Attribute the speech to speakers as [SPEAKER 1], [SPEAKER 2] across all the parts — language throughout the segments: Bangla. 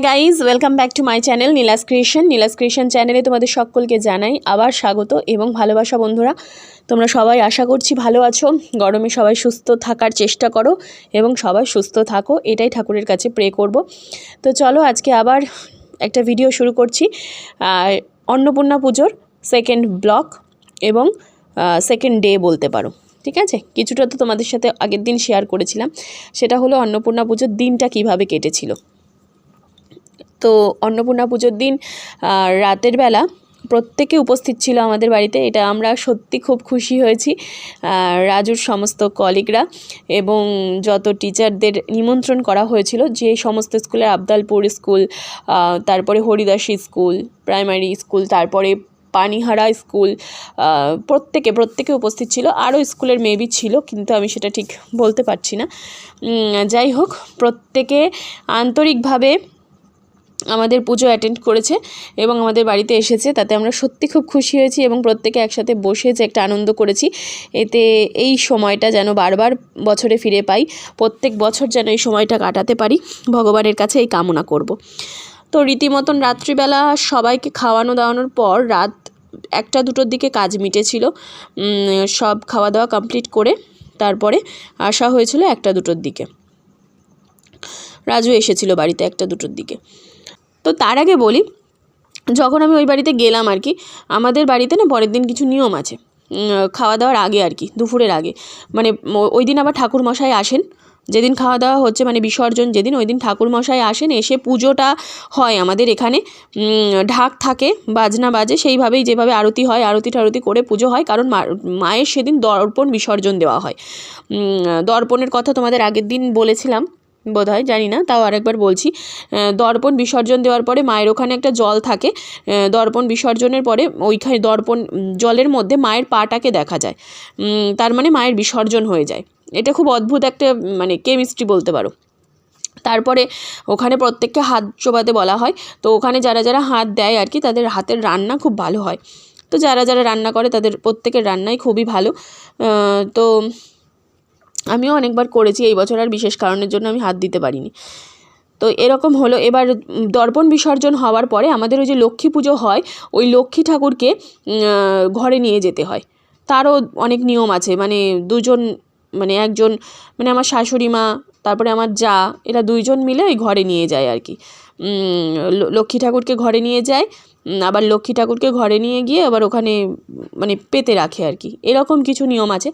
[SPEAKER 1] Hi guys welcome back to my channel Neelas creation Neelas creation চ্যানেলে তোমাদের সকলকে জানাই আবার স্বাগত এবং ভালোবাসা, বন্ধুরা। তোমরা সবাই আশা করছি ভালো আছো। গরমে সবাই সুস্থ থাকার চেষ্টা করো এবং সবাই সুস্থ থাকো, এটাই ঠাকুরের কাছে প্রে করব। তো চলো আজকে আবার একটা ভিডিও শুরু করছি। অন্নপূর্ণা পুজোর সেকেন্ড ব্লক এবং সেকেন্ড ডে বলতে পারো। ঠিক আছে? কিছুটা তো তোমাদের সাথে আগের দিন শেয়ার করেছিলাম। সেটা হলো অন্নপূর্ণা পুজোর দিনটা কীভাবে কেটেছিল। তো অন্নপূর্ণা পুজোর দিন রাতের বেলা প্রত্যেকে উপস্থিত ছিল আমাদের বাড়িতে, এটা আমরা সত্যি খুব খুশি হয়েছি রাজুর সমস্ত কলিগরা এবং যত টিচারদের নিমন্ত্রণ করা হয়েছিল, যে সমস্ত স্কুলের আবদালপুর স্কুল তারপরে হরিদাসী স্কুল, প্রাইমারি স্কুল, তারপরে পানিহারা স্কুল প্রত্যেকে প্রত্যেকে উপস্থিত ছিল, আরও স্কুলের মেবি ছিল, কিন্তু আমি সেটা ঠিক বলতে পারছি না। যাই হোক, প্রত্যেকে আন্তরিকভাবে আমাদের পুজো অ্যাটেন্ড করেছে এবং আমাদের বাড়িতে এসেছে। তাতে আমরা সত্যি খুব খুশি হয়েছি এবং প্রত্যেকে একসাথে বসে যে একটা আনন্দ করেছি। এতে এই সময়টা যেন বারবার বছরে ফিরে পাই, প্রত্যেক বছর যেন এই সময়টা কাটাতে পারি, ভগবানের কাছে এই কামনা করব। তো রীতিমতন রাত্রিবেলা সবাইকে খাওয়ানো দাওয়ানোর পর রাত একটা দুটোর দিকে কাজ মিটেছিল। সব খাওয়া দাওয়া কমপ্লিট করে তারপরে আসা হয়েছিল একটা দুটোর দিকে। রাজু এসেছিল বাড়িতে একটা দুটোর দিকে। তো তার আগে বলি, যখন আমি ওই বাড়িতে গেলাম আর কি, আমাদের বাড়িতে না পরের দিন কিছু নিয়ম আছে। খাওয়া দাওয়ার আগে আর কি, দুপুরের আগে। মানে ওই দিন আবার ঠাকুরমশাই আসেন। যেদিন খাওয়া দাওয়া হচ্ছে মানে বিসর্জন যেদিন, ওই দিন ঠাকুরমশাই আসেন, এসে পুজোটা হয় আমাদের এখানে। ঢাক থাকে, বাজনা বাজে, সেইভাবেই যেভাবে আরতি হয়, আরতি টারতি করে পুজো হয়। কারণ মায়ের সেদিন দর্পণ বিসর্জন দেওয়া হয়। দর্পণের কথা তোমাদের আগের দিন বলেছিলাম। বোধ হয় জানি না, তাও আরেকবার বলছি। দর্পণ বিসর্জন দেওয়ার পরে মায়ের ওখানে একটা জল থাকে। দর্পণ বিসর্জনের পরে ওইখানে দর্পণ, জলের মধ্যে মায়ের পাটাকে দেখা যায়। তার মানে মায়ের বিসর্জন হয়ে যায়। এটা খুব অদ্ভুত একটা মানে কেমিস্ট্রি বলতে পারো। তারপরে ওখানে প্রত্যেককে হাত চোবাতে বলা হয়। তো ওখানে যারা যারা হাত দেয় আর কি, তাদের হাতের রান্না খুব ভালো হয়। তো যারা যারা রান্না করে, তাদের প্রত্যেকের রান্নাই খুবই ভালো। তো আমিও অনেকবার করেছি, এই বছর আর বিশেষ কারণের জন্য আমি হাত দিতে পারিনি। তো এরকম হলো, এবার দর্পণ বিসর্জন হওয়ার পরে আমাদের ওই যে লক্ষ্মী পুজো হয়, ওই লক্ষ্মী ঠাকুরকে ঘরে নিয়ে যেতে হয়। তারও অনেক নিয়ম আছে মানে দুজন মানে একজন মানে আমার শাশুড়ি মা তারপরে আমার যা, এরা দুইজন মিলে ওই ঘরে নিয়ে যায় আর কি। লক্ষ্মী ঠাকুরকে ঘরে নিয়ে যায় আবার লক্ষ্মী ঠাকুরকে ঘরে নিয়ে গিয়ে আবার ওখানে মানে পেতে রাখে আর কি। এরকম কিছু নিয়ম আছে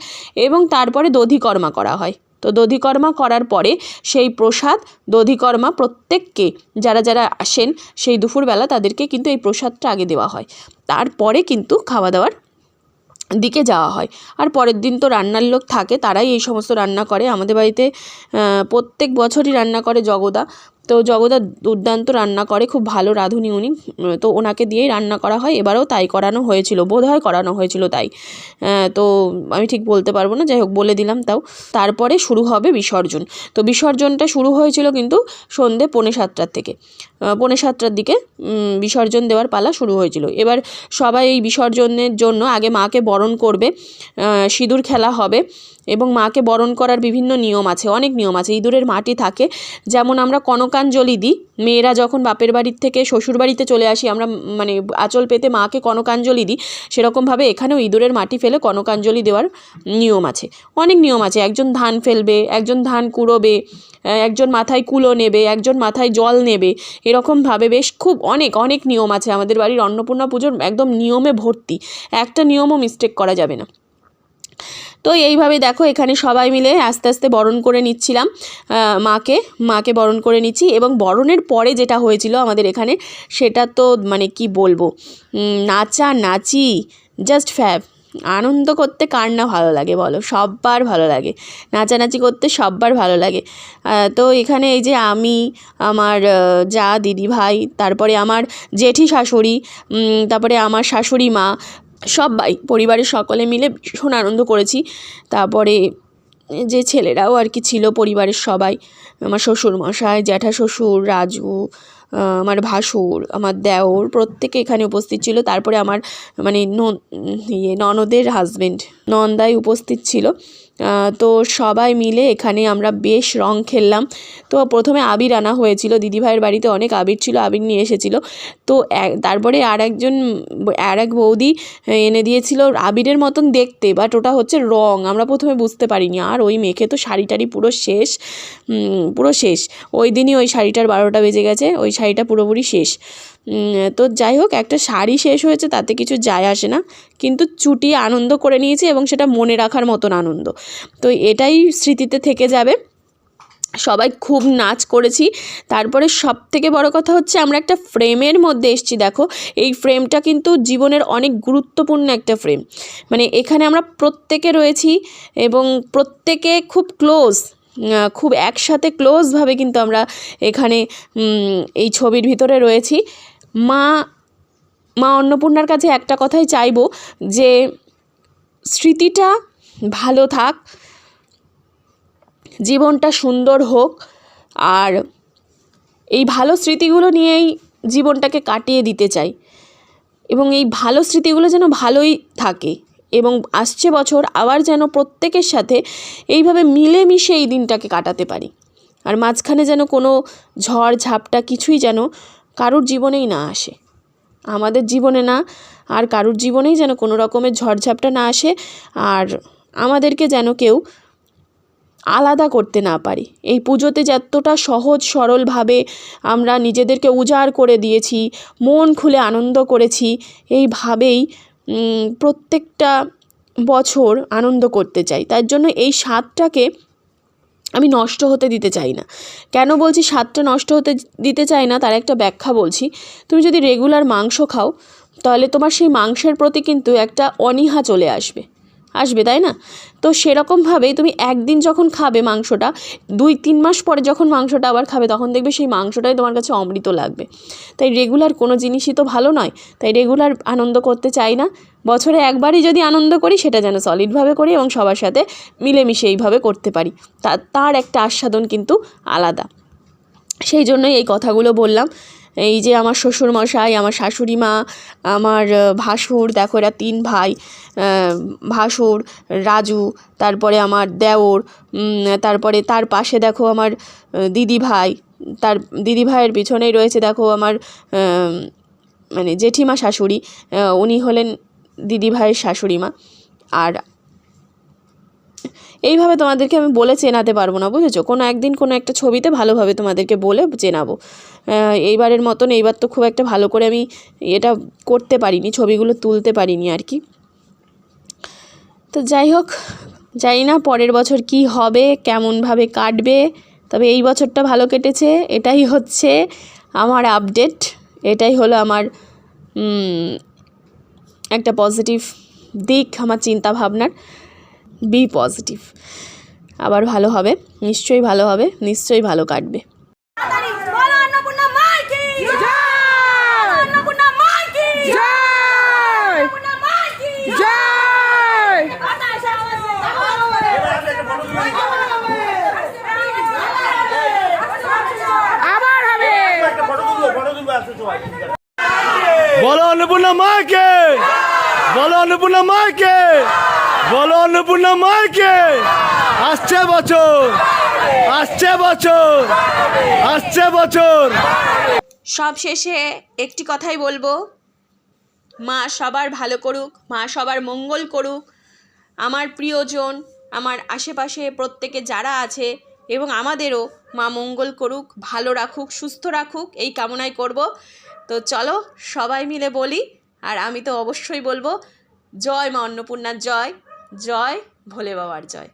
[SPEAKER 1] এবং তারপরে দধিকর্মা করা হয়। তো দধিকর্মা করার পরে সেই প্রসাদ, দধিকর্মা প্রত্যেককে যারা যারা আসেন, সেই দুপুরবেলা তাদেরকে কিন্তু এই প্রসাদটা আগে দেওয়া হয়। তারপরে কিন্তু খাওয়া দাওয়ার দিকে যাওয়া হয়। আর পরের দিন তো রান্নার লোক থাকে, তারাই এই সমস্ত রান্না করে। আমাদের বাড়িতে প্রত্যেক বছরই রান্না করে জগদা। তো জগদা দুর্দান্ত রান্না করে, খুব ভালো রাঁধুনি উনি। তো ওনাকে দিয়েই রান্না করা হয়, এবারেও তাই করানো হয়েছিল, বোধহয় করানো হয়েছিল তাই। তো আমি ঠিক বলতে পারব না, যাই হোক, বলে দিলাম তাও। তারপরে শুরু হবে বিসর্জন। তো বিসর্জনটা শুরু হয়েছিল কিন্তু সন্ধে পৌনে সাতটার থেকে। পৌনে সাতটার দিকে বিসর্জন দেওয়ার পালা শুরু হয়েছিল। এবার সবাই এই বিসর্জনের জন্য আগে মাকে বরণ করবে সিঁদুর খেলা হবে। এবং মাকে বরণ করার বিভিন্ন নিয়ম আছে, অনেক নিয়ম আছে। ইঁদুরের মাটি থাকে, যেমন আমরা কনকাঞ্জলি দিই। মেয়েরা যখন বাপের বাড়ির থেকে শ্বশুর বাড়িতে চলে আসি, আমরা মানে আঁচল পেতে মাকে কনকাঞ্জলি দিই। সেরকমভাবে এখানেও ইঁদুরের মাটি ফেলে কনকাঞ্জলি দেওয়ার নিয়ম আছে। অনেক নিয়ম আছে, একজন ধান ফেলবে, একজন ধান কুড়োবে একজন মাথায় কুলো নেবে, একজন মাথায় জল নেবে, এরকমভাবে বেশ খুব অনেক অনেক নিয়ম আছে আমাদের বাড়ির অন্নপূর্ণা পুজোর একদম নিয়মে ভর্তি। একটা নিয়মও মিস্টেক করা যাবে না। তো এইভাবে দেখো এখানে সবাই মিলে আস্তে আস্তে বরণ করে নিচ্ছিলাম মাকে মাকে বরণ করে নিচ্ছি এবং বরণের পরে যেটা হয়েছিল আমাদের এখানে সেটা তো মানে কি বলব নাচা নাচি জাস্ট ফ্যাব আনন্দ করতে কার না ভালো লাগে বলো? সব্বার ভালো লাগে। নাচানাচি করতে সব্বার ভালো লাগে। তো এখানে এই যে আমি, আমার যা দিদি ভাই তারপরে আমার জেঠি শাশুড়ি তারপরে আমার শাশুড়ি মা সবাই, পরিবারের সকলে মিলে ভীষণ আনন্দ করেছি। তারপরে যে ছেলেরাও আর কি ছিল পরিবারের সবাই, আমার শ্বশুর মশাই জ্যাঠা শ্বশুর, রাজু আমার ভাসুর, আমার দেওর, প্রত্যেকে এখানে উপস্থিত ছিল। তারপরে আমার মানে ইয়ে ননদের হাজবেন্ড নন্দাই উপস্থিত ছিল। তো সবাই মিলে এখানে আমরা বেশ রং খেললাম। তো প্রথমে আবির আনা হয়েছিল, দিদিভাইয়ের বাড়িতে অনেক আবির ছিল, আবির নিয়ে এসেছিল। তো তারপরে আর একজন, আর এক বৌদি এনে দিয়েছিল আবিরের মতন দেখতে বাট ওটা হচ্ছে রং, আমরা প্রথমে বুঝতে পারিনি। আর ওই মেখে তো শাড়ি টাড়ি পুরো শেষ পুরো শেষ। ওই দিনই ওই শাড়িটার বারোটা বেজে গেছে, ওই শাড়িটা পুরোপুরি শেষ। তো যাই হোক, একটা শাড়ি শেষ হয়েছে, তাতে কিছু যায় আসে না। কিন্তু চুটিয়ে আনন্দ করে নিয়েছি এবং সেটা মনে রাখার মতন আনন্দ। তো এটাই স্মৃতিতে থেকে যাবে। সবাই খুব নাচ করেছি। তারপরে সব থেকে বড় কথা হচ্ছে আমরা একটা ফ্রেমের মধ্যে এসেছি, দেখো। এই ফ্রেমটা কিন্তু জীবনের অনেক গুরুত্বপূর্ণ একটা ফ্রেম। মানে এখানে আমরা প্রত্যেকে রয়েছি এবং প্রত্যেকে খুব ক্লোজ খুব একসাথে ক্লোজভাবে কিন্তু আমরা এখানে এই ছবির ভিতরে রয়েছি। মা মা অন্নপূর্ণার কাছে একটা কথাই চাইব যে স্মৃতিটা ভালো থাক, জীবনটা সুন্দর হোক, আর এই ভালো স্মৃতিগুলো নিয়েই জীবনটাকে কাটিয়ে দিতে চাই। এবং এই ভালো স্মৃতিগুলো যেন ভালোই থাকে এবং আসছে বছর আবার যেন প্রত্যেকের সাথে এইভাবে মিলেমিশে এই দিনটাকে কাটাতে পারি। আর মাঝখানে যেন কোনো ঝড় ঝাপটা কিছুই যেন কারুর জীবনেই না আসে। আমাদের জীবনে না, আর কারুর জীবনেই যেন কোনো রকমের ঝড়ঝাপটা না আসে, আর আমাদেরকে যেন কেউ আলাদা করতে না পারি। এই পুজোতে যতটা সহজ সরলভাবে আমরা নিজেদেরকে উজাড় করে দিয়েছি, মন খুলে আনন্দ করেছি, এইভাবেই প্রত্যেকটা বছর আনন্দ করতে চাই। তার জন্য এই স্বাদটাকে আমি নষ্ট হতে দিতে চাই না। কেন বলছি স্বাদটা নষ্ট হতে দিতে চাই না? তার একটা ব্যাখ্যা বলছি। তুমি যদি রেগুলার মাংস খাও, তাহলে তোমার সেই মাংসের প্রতি কিন্তু একটা অনীহা চলে আসবে। আসবে, তাই না? তো সেরকমভাবেই তুমি একদিন যখন খাবে মাংসটা, দুই, তিন মাস পরে যখন মাংসটা আবার খাবে, তখন দেখবে সেই মাংসটাই তোমার কাছে অমৃত লাগবে। তাই রেগুলার কোনো জিনিসই তো ভালো নয়। তাই রেগুলার আনন্দ করতে চাই না। বছরে একবারই যদি আনন্দ করি, সেটা যেন সলিডভাবে করি এবং সবার সাথে মিলেমিশে এইভাবে করতে পারি। তার একটা আস্বাদন কিন্তু আলাদা। সেই জন্যই এই কথাগুলো বললাম। এই যে আমার শ্বশুর মশাই আমার শাশুড়ি মা আমার ভাসুর, দেখো এরা তিন ভাই ভাসুর, রাজু, তারপরে আমার দেওর তারপরে তার পাশে দেখো আমার দিদি ভাই তার দিদি ভাইয়ের পিছনেই রয়েছে দেখো আমার মানে জেঠিমা শাশুড়ি উনি হলেন দিদি ভাইয়ের শাশুড়ি মা আর এইভাবে তোমাদেরকে আমি বলে চেনাতে পারব না, বুঝেছ? কোনো একদিন কোনো একটা ছবিতে ভালোভাবে তোমাদেরকে বলে চেনাবো। এইবারের মতন এইবার তো খুব একটা ভালো করে আমি এটা করতে পারিনি, ছবিগুলো তুলতে পারিনি আর কি। তো যাই হোক, জানি না পরের বছর কি হবে, কেমনভাবে কাটবে, তবে এই বছরটা ভালো কেটেছে, এটাই হচ্ছে আমার আপডেট, এটাই হলো আমার একটা পজিটিভ দিক, আমার চিন্তা ভাবনার বি পজিটিভ। আবার ভালো হবে নিশ্চয়ই ভালো হবে নিশ্চয়ই ভালো কাটবে।
[SPEAKER 2] বলো অন্নপূর্ণা মাকে বলো অন্নপূর্ণা মাকে বলো অন্নপূর্ণা মাকে আসছে বছর আসছে বছর আসছে বছর।
[SPEAKER 1] সব শেষে একটি কথাই বলব। মা সবার ভালো করুক, মা সবার মঙ্গল করুক। আমার প্রিয়জন, আমার আশেপাশে প্রত্যেকে যারা আছে এবং আমাদেরও মা মঙ্গল করুক, ভালো রাখুক, সুস্থ রাখুক, এই কামনাই করব। তো চলো সবাই মিলে বলি, আর আমি তো অবশ্যই বলব, জয় মা অন্নপূর্ণার জয়। জয় ভোলে বাবার জয়।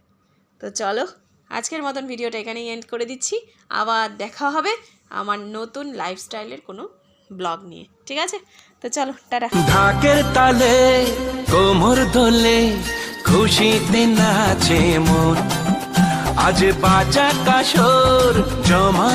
[SPEAKER 1] তো চলো, আজকের মতন ভিডিওটা এখানেই এন্ড করে দিচ্ছি। আবার দেখা হবে আমার নতুন লাইফস্টাইলের কোনো ব্লগ নিয়ে, ঠিক আছে? তো চলো, টাটা।
[SPEAKER 3] ঢাকের তালে, কোমর দোলে খুশিতে নাচে মন। আজ বাজা কাশর জমা